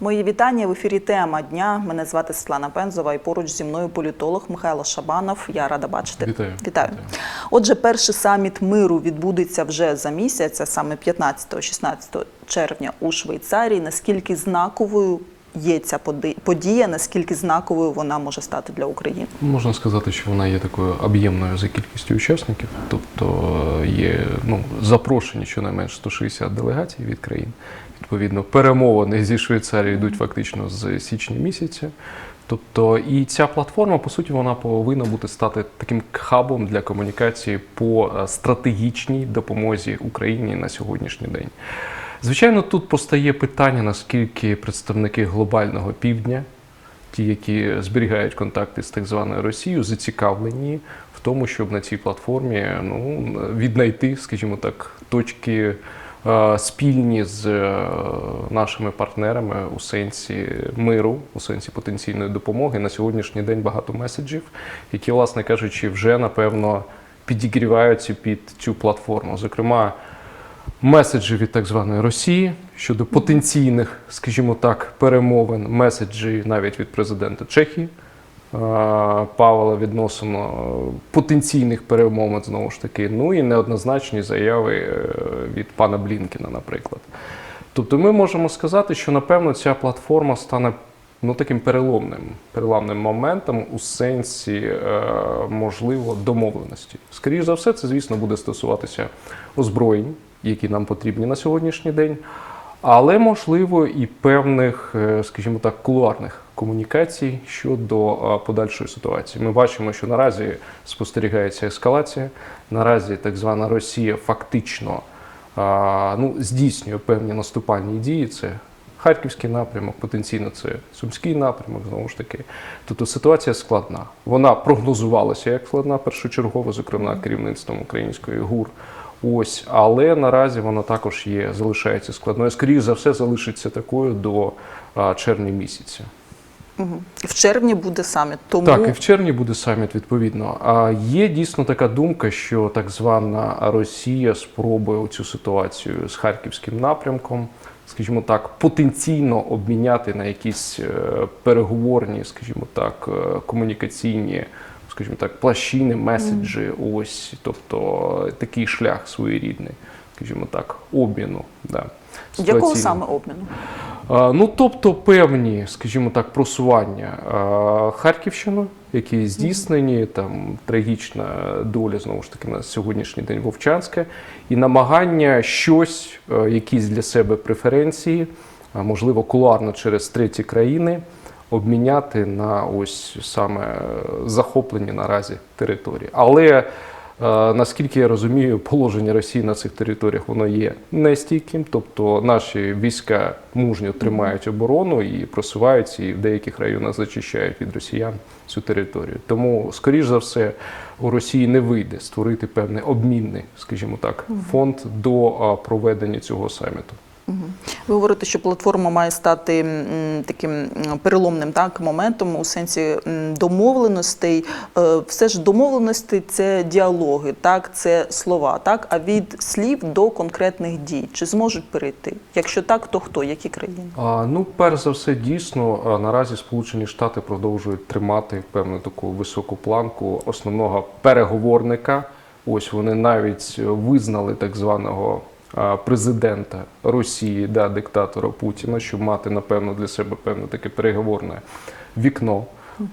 Мої вітання в ефірі. Тема дня. Мене звати Світлана Пензова і поруч зі мною політолог Михайло Шабанов. Я рада бачити. Вітаю. Вітаю. Отже, перший саміт миру відбудеться вже за місяць, а саме 15-16 червня у Швейцарії. Наскільки знаковою є ця подія, наскільки знаковою вона може стати для України? Можна сказати, що вона є такою об'ємною за кількістю учасників, тобто е, є ну, запрошені щонайменш 160 делегацій від країн. Відповідно, перемовини зі Швейцарією йдуть фактично з січня місяця. Тобто, і ця платформа, по суті, вона повинна бути стати таким хабом для комунікації по е, стратегічній допомозі Україні на сьогоднішній день. Звичайно, тут постає питання, наскільки представники глобального півдня ті, які зберігають контакти з так званою Росією, зацікавлені в тому, щоб на цій платформі ну, віднайти, скажімо так, точки е, спільні з е, нашими партнерами у сенсі миру, у сенсі потенційної допомоги. На сьогоднішній день багато меседжів, які, власне кажучи, вже напевно підігріваються під цю платформу. Зокрема, меседжі від так званої Росії щодо потенційних, скажімо так, перемовин, меседжі навіть від президента Чехії. Павла відносно е, потенційних перемовин знову ж таки, ну і неоднозначні заяви е, від пана Блінкіна, наприклад. Тобто ми можемо сказати, що напевно ця платформа стане ну, таким переломним, переламним моментом у сенсі е, можливо домовленості. Скоріше за все, це, звісно, буде стосуватися озброєнь, які нам потрібні на сьогоднішній день, але можливо і певних, е, скажімо так, кулуарних комунікацій щодо е, подальшої ситуації. Ми бачимо, що наразі спостерігається ескалація. Наразі так звана Росія фактично ну, здійснює певні наступальні дії. Це Харківський напрямок, потенційно це Сумський напрямок, знову ж таки. Тобто ситуація складна. Вона прогнозувалася як складна першочергово, зокрема керівництвом української ГУР. Ось, але наразі вона також є, залишається складною. Скоріше за все, залишиться такою до а, червня місяця. Угу. В червні буде саміт. Тому Так, і в червні буде саміт відповідно. А є дійсно така думка, що так звана Росія спробує цю ситуацію з харківським напрямком, скажімо так, потенційно обміняти на якісь е, переговорні, скажімо так, е, комунікаційні. Скажімо так, плащини, меседжі, ось, тобто такий шлях своєрідний, скажімо так, обміну. Да, якого саме обміну? Ну, тобто певні, скажімо так, просування Харківщиною, які здійснені, там трагічна доля знову ж таки на сьогоднішній день Вовчанська, і намагання щось, якісь для себе преференції, можливо, кулуарно через треті країни. Обміняти на ось саме захоплені наразі території. Але наскільки я розумію, положення Росії на цих територіях воно є нестійким, тобто наші війська мужньо тримають оборону і просуваються, і в деяких районах зачищають від росіян цю територію. Тому, скоріш за все, у Росії не вийде створити певний обмінний, скажімо так, фонд до проведення цього саміту. Ви говорите, що платформа має стати таким переломним так, моментом у сенсі домовленостей. Е, Все ж домовленості це діалоги, так, це слова, так, а від слів до конкретних дій. Чи зможуть перейти? Якщо так, то хто? Які країни? А, ну, перш за все, дійсно, наразі Сполучені Штати продовжують тримати певну таку високу планку основного переговорника. Ось вони навіть визнали так званого президента Росії, да, диктатора Путіна, щоб мати напевно для себе певне таке переговорне вікно.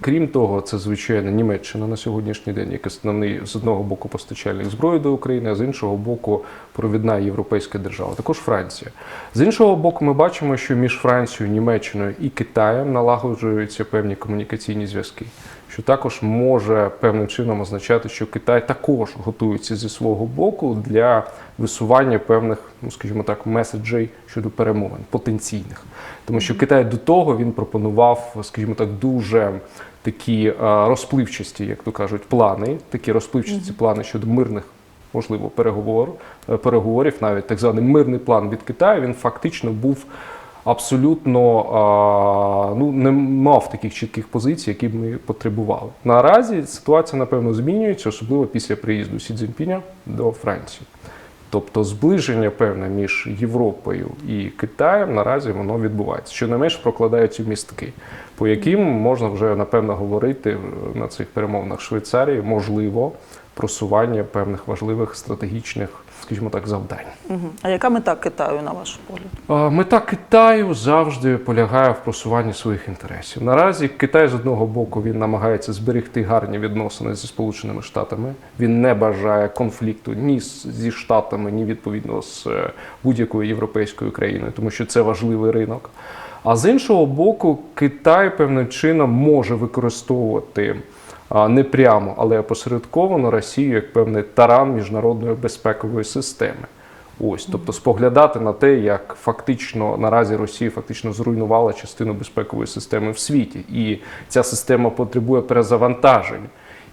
Крім того, це звичайно Німеччина на сьогоднішній день, як основний з одного боку постачальник зброї до України, а з іншого боку, провідна європейська держава. Також Франція. З іншого боку, ми бачимо, що між Францією, Німеччиною і Китаєм налагоджуються певні комунікаційні зв'язки, що також може певним чином означати, що Китай також готується зі свого боку для висування певних, ну скажімо так, меседжей щодо перемовин потенційних. Тому що Китай до того він пропонував, скажімо так, дуже такі е, розпливчасті, як то кажуть, плани, такі розпливчасті плани щодо мирних. Можливо, переговор, е, переговорів, навіть так званий мирний план від Китаю, він фактично був абсолютно а, ну, не мав таких чітких позицій, які б ми потребували. Наразі ситуація, напевно, змінюється, особливо після приїзду Сі Цзіньпіня до Франції. Тобто зближення певне між Європою і Китаєм наразі воно відбувається. Щонайменш прокладаються містки, по яким можна вже напевно говорити е, на цих перемовинах Швейцарії, можливо, просування певних важливих стратегічних, скажімо так, завдань. А яка мета Китаю, на ваш погляд? Мета Китаю завжди полягає в просуванні своїх інтересів. Наразі Китай з одного боку він намагається зберегти гарні відносини зі Сполученими Штатами. Він не бажає конфлікту ні зі Штатами, ні відповідно з е, будь-якою європейською країною, тому що це важливий ринок. А з іншого боку, Китай певним чином може використовувати не прямо, але опосередковано Росію як певний таран міжнародної безпекової системи. Ось, тобто споглядати на те, як фактично наразі Росія фактично зруйнувала частину безпекової системи в світі, і ця система потребує перезавантажень.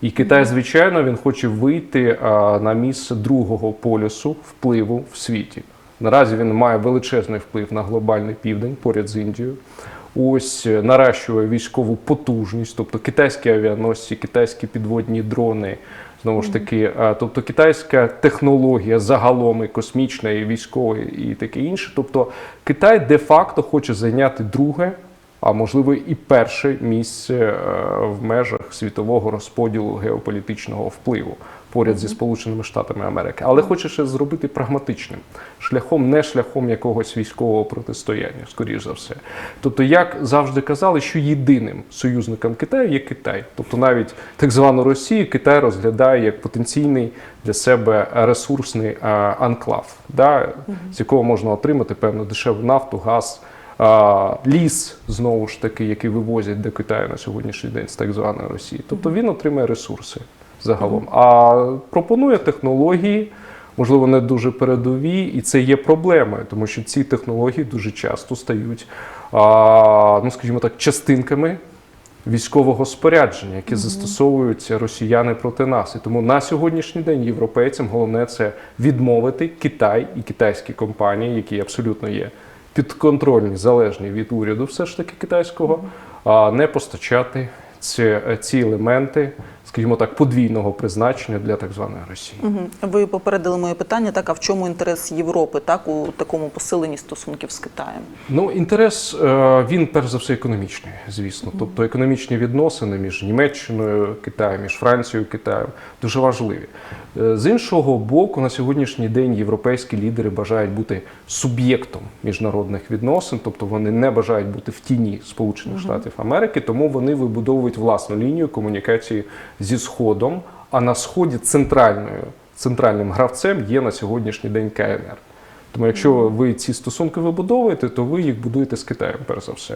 І Китай, звичайно, він хоче вийти на місце другого полюсу впливу в світі. Наразі він має величезний вплив на глобальний південь поряд з Індією. Ось е, наращує військову потужність, тобто китайські авіаносці, китайські підводні дрони. Знову ж таки, тобто китайська технологія загалом і космічна, і військова, і таке інше. Тобто Китай де-факто хоче зайняти друге, а можливо і перше місце е, в межах світового розподілу геополітичного впливу поряд зі Сполученими Штатами Америки, але хоче ще зробити прагматичним шляхом, не шляхом якогось військового протистояння, скоріш за все. Тобто, як завжди казали, що єдиним союзником Китаю є Китай. Тобто, навіть так звану Росію Китай розглядає як потенційний для себе ресурсний анклав, да, з якого можна отримати певну дешеву нафту, газ. Ліс знову ж таки, який вивозять до Китаю на сьогоднішній день з так званої Росії. Тобто він отримає ресурси загалом. А пропонує технології, можливо, не дуже передові, і це є проблемою, тому що ці технології дуже часто стають, ну скажімо так, частинками. Військового спорядження, яке застосовуються росіяни проти нас, і тому на сьогоднішній день європейцям головне це відмовити Китай і китайські компанії, які абсолютно є підконтрольні, залежні від уряду, все ж таки китайського, а не постачати ці, ці елементи, скажімо так, подвійного призначення для так званої Росії. Мгм. Ви попередили моє питання, так а в чому інтерес Європи, так у такому посиленні стосунків з Китаєм? Ну, інтерес е, він перш за все економічний, звісно. Тобто економічні відносини між Німеччиною, Китаєм, між Францією, Китаєм дуже важливі. Е, З іншого боку, на сьогоднішній день європейські лідери бажають бути суб'єктом міжнародних відносин, тобто вони не бажають бути в тіні Сполучених Штатів Америки, тому вони вибудовують власну лінію комунікації зі Сходом. А на сході центральною центральним гравцем є на сьогоднішній день КНР. Тому якщо ви ці стосунки вибудовуєте, то ви їх будуєте з Китаєм, перш за все.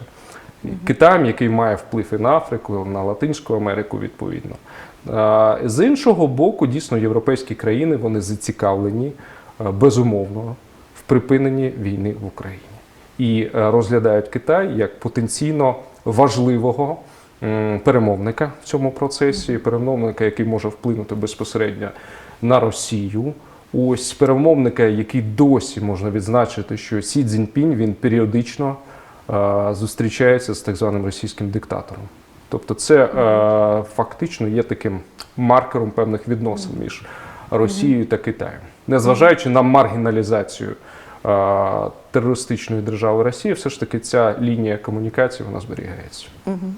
Китаєм, який має вплив і на Африку, на Латинську Америку, відповідно. З іншого боку, дійсно, європейські країни вони зацікавлені е, безумовно в припиненні війни в Україні і е, розглядають Китай як потенційно важливого перемовника в цьому процесі, перемовника, який може вплинути безпосередньо на Росію. Ось перемовника, який досі можна відзначити, що Сі Цзіньпінь він періодично е, зустрічається з так званим російським диктатором. Тобто, це е, фактично є таким маркером певних відносин між Росією та Китаєм, незважаючи на маргіналізацію терористичної держави Росії, все ж таки ця лінія комунікації вона зберігається.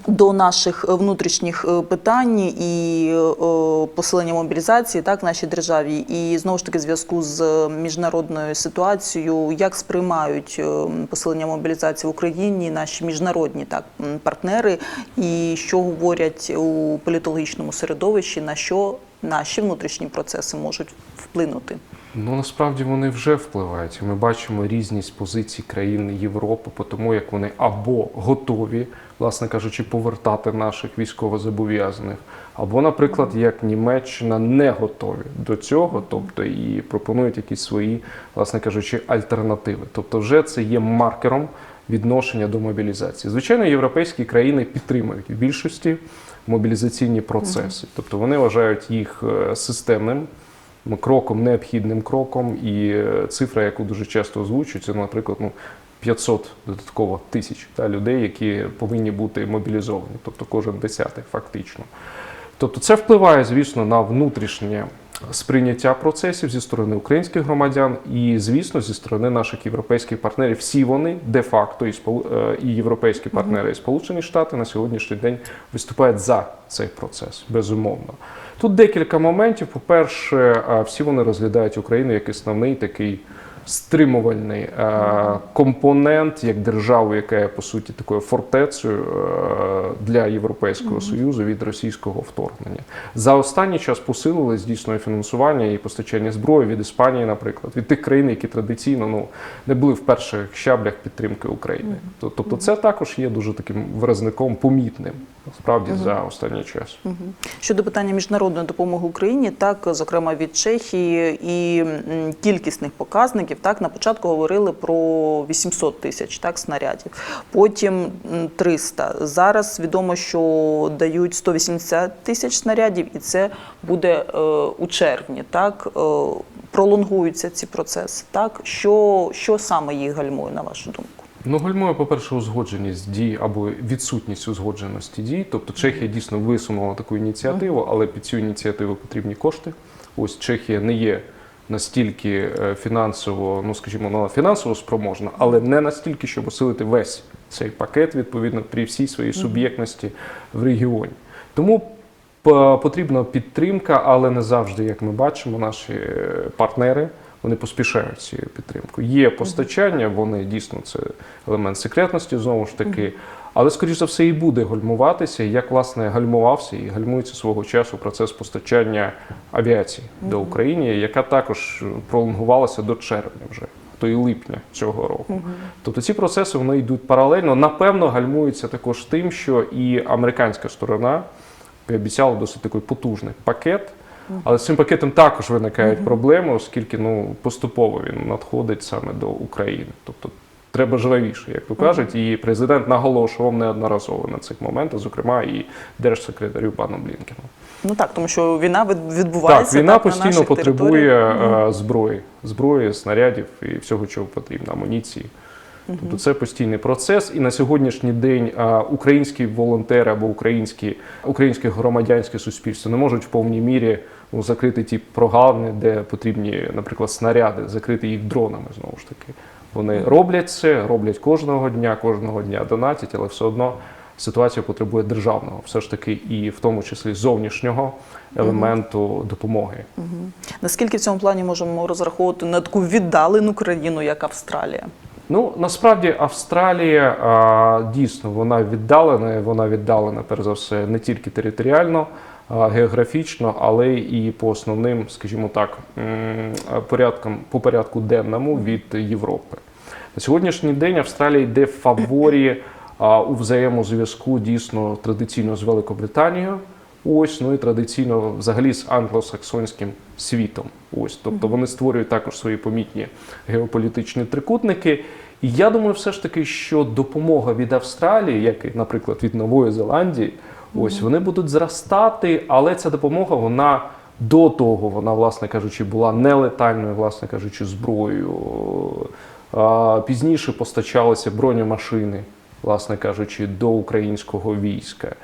До наших е, внутрішніх е, питань і е, посилення мобілізації так в нашій державі, і знову ж таки зв'язку з е, міжнародною ситуацією, як сприймають е, посилення мобілізації в Україні наші міжнародні так партнери, і що говорять у політологічному середовищі, на що наші внутрішні процеси можуть вплинути. Ну насправді вони вже впливають. Ми бачимо різність позицій країн Європи по тому, як вони або готові, власне кажучи, повертати наших військовозобов'язаних, або, наприклад, як Німеччина не готові до цього, тобто і пропонують якісь свої, власне кажучи, альтернативи. Тобто, вже це є маркером відношення до мобілізації. Звичайно, європейські країни підтримують в більшості мобілізаційні процеси, тобто вони вважають їх е, системним кроком, необхідним кроком, і е, цифра, яку дуже часто озвучується, це, наприклад, ну, 500 додатково тисяч та, людей, які повинні бути мобілізовані, тобто кожен десятий фактично. Тобто це впливає, звісно, на внутрішнє сприйняття процесів зі сторони українських громадян і, звісно, зі сторони наших європейських партнерів. Всі вони де-факто і, е, і європейські партнери, і Сполучені Штати на сьогоднішній день виступають за цей процес, безумовно. Тут декілька моментів. По-перше, е, всі вони розглядають Україну як основний такий стримувальний е, компонент, як державу, яка є по суті такою фортецею е, для Європейського союзу від російського вторгнення. За останній час посилилось дійсно фінансування і постачання зброї від Іспанії, наприклад, від тих країн, які традиційно ну не були в перших щаблях підтримки України. То- Тобто, це також є дуже таким виразником помітним насправді за останній час. Щодо питання міжнародної допомоги Україні, так зокрема від Чехії і кількісних показників, так на початку говорили про 800 тисяч так снарядів, потім м, 300. Зараз відомо, що дають 180 тисяч снарядів, і це буде е, у червні. Так е, пролонгуються ці процеси. Так що, що саме їх гальмує, на вашу думку? Ну, гальмує, по-перше, узгодженість дій або відсутність узгодженості дій. Тобто Чехія дійсно висунула таку ініціативу, але під цю ініціативу потрібні кошти. Ось Чехія не є настільки е, фінансово, ну скажімо, вона фінансово спроможна, але не настільки, щоб осилити весь цей пакет відповідно при всій своїй суб'єктності в регіоні. Тому потрібна підтримка, але не завжди, як ми бачимо, наші е, партнери. Вони поспішають цією підтримкою. Є постачання, вони дійсно це елемент секретності, знову ж таки. Але, скоріш за все, і буде гальмуватися, як власне гальмувався і гальмується свого часу процес постачання авіації до України, яка також пролонгувалася до червня вже, то і липня цього року. Тобто ці процеси вони йдуть паралельно. Напевно, гальмуються також тим, що і американська сторона обіцяла досить такий потужний пакет. Але з цим пакетом також виникають проблеми, оскільки ну поступово він надходить саме до України. Тобто треба жвавіше, як то кажуть, і президент наголошував неодноразово на цих моментах, зокрема і держсекретарю паном Блінкеном. Ну так, тому що війна від- відбувається Так, війна так, на постійно наших потребує територіях. е, зброї, зброї, снарядів і всього, чого потрібно, амуніції. Тобто це постійний процес, і на сьогоднішній день українські волонтери або українські, українське громадянське суспільство не можуть в повній мірі ну, закрити ті прогалини, де потрібні, наприклад, снаряди, закрити їх дронами знову ж таки. Вони роблять це, роблять кожного дня, кожного дня донатять, але все одно ситуація потребує державного, все ж таки, і в тому числі зовнішнього елементу допомоги. Наскільки в цьому плані можемо розраховувати на таку віддалену країну, як Австралія? Ну насправді Австралія а, дійсно вона віддалена. Вона віддалена, перш за все, не тільки територіально, географічно, але і по основним, скажімо так, порядкам по порядку денному від Європи. На сьогоднішній день Австралія йде в фаворі у взаємозв'язку дійсно традиційно з Великобританією. Ось, ну і традиційно взагалі з англосаксонським світом. Ось, тобто вони створюють також свої помітні геополітичні трикутники. І я думаю, все ж таки, що допомога від Австралії, як наприклад, від Нової Зеландії, ось вони будуть зростати, але ця допомога, вона до того, вона, власне кажучи, була нелетальною, власне кажучи, зброєю. Пізніше постачалися бронемашини, власне кажучи, до українського війська.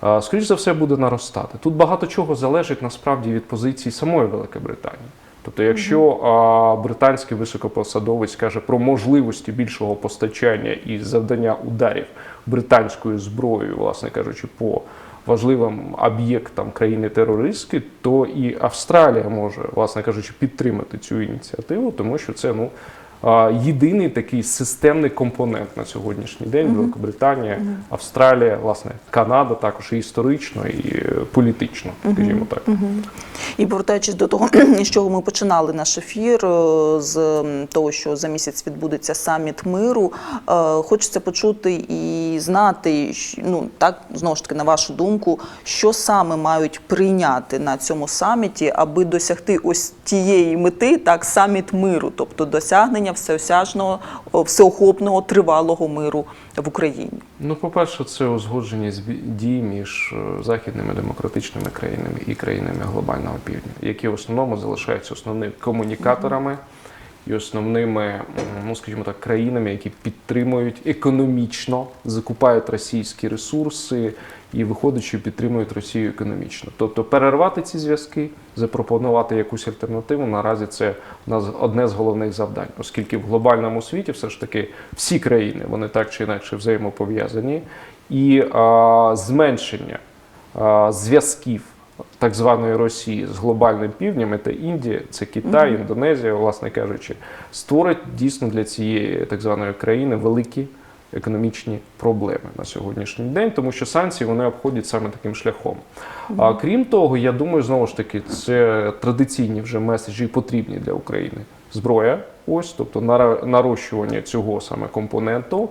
А, Скоріш за все буде наростати. Тут багато чого залежить насправді від позиції самої Великобританії. Тобто, якщо а, британський високопосадовець каже про можливості більшого постачання і завдання ударів британською зброєю, власне кажучи, по важливим об'єктам країни-терористки, то і Австралія може, власне кажучи, підтримати цю ініціативу, тому що це ну. Єдиний такий системний компонент на сьогоднішній день Великобританія, Австралія, власне, Канада також і історично, і е, політично, скажімо так. І повертаючись до того, з чого ми починали наш ефір, е, з того, що за місяць відбудеться саміт миру, е, хочеться почути і знати, ну так знову ж таки, на вашу думку, що саме мають прийняти на цьому саміті, аби досягти ось тієї мети, так саміт миру, тобто досягнення всеосяжного, всеохопного, тривалого миру в Україні. Ну, по-перше, це узгодженість бі- дій між е, західними демократичними країнами і країнами глобального півдня, які в основному залишаються основними комунікаторами і основними, ну скажімо так, країнами, які підтримують економічно, закупають російські ресурси і виходячи підтримують Росію економічно. Тобто перервати ці зв'язки, запропонувати якусь альтернативу. Наразі це у нас одне з головних завдань, оскільки в глобальному світі все ж таки всі країни вони так чи інакше взаємопов'язані, і а, зменшення зв'язків так званої Росії з глобальним півднем, це Індія, це Китай, Індонезія, власне кажучи, створить дійсно для цієї так званої країни великі економічні проблеми на сьогоднішній день, тому що санкції вони обходять саме таким шляхом. А крім того, я думаю, знову ж таки, це традиційні вже меседжі потрібні для України. Зброя, ось, тобто нарощування цього саме компоненту,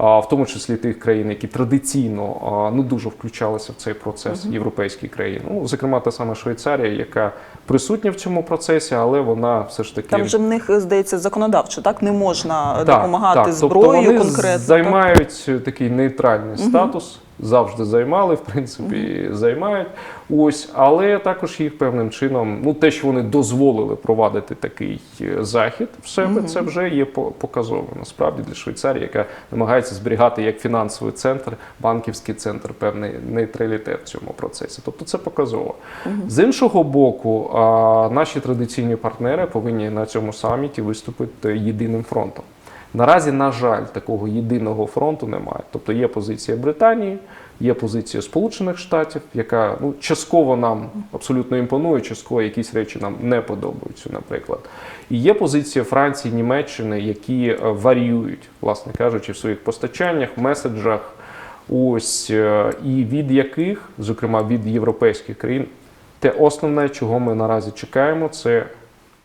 в тому числі тих країн, які традиційно не дуже включалися в цей процес, європейські країни. Ну, зокрема, та сама Швейцарія, яка присутня в цьому процесі, але вона все ж таки Там вже в них здається законодавчо, так не можна так, допомагати так. зброєю тобто вони конкретно. займають так? такий нейтральний статус. Завжди займали, в принципі, займають. Ось, але також їх певним чином, ну те, що вони дозволили провадити такий е, захід в себе, це вже є показово насправді для Швейцарії, яка намагається зберігати як фінансовий центр, банківський центр, певний нейтралітет в цьому процесі. Тобто це показово. З іншого боку, а, наші традиційні партнери повинні на цьому саміті виступити єдиним фронтом. Наразі, на жаль, такого єдиного фронту немає. Тобто є позиція Британії, є позиція Сполучених Штатів, яка ну частково нам абсолютно імпонує, частково якісь речі нам не подобаються, наприклад. І є позиція Франції, Німеччини, які е, варіюють, власне кажучи, в своїх постачаннях, меседжах. Ось е, і від яких, зокрема від європейських країн, те основне, чого ми наразі чекаємо, це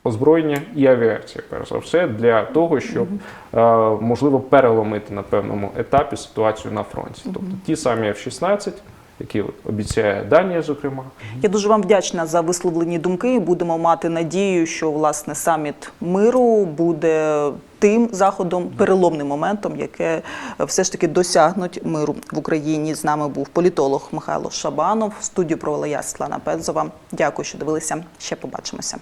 озброєння і авіація, перш за все, для того, щоб е, можливо переломити на певному етапі ситуацію на фронті. Тобто ті самі F-16, які обіцяє Данія, зокрема, Я дуже вам вдячна за висловлені думки. Будемо мати надію, що власне саміт миру буде тим заходом, переломним моментом, яке все ж таки досягнуть миру в Україні. З нами був політолог Михайло Шабанов. Студію провела я Світлана Пензова. Дякую, що дивилися. Ще побачимося.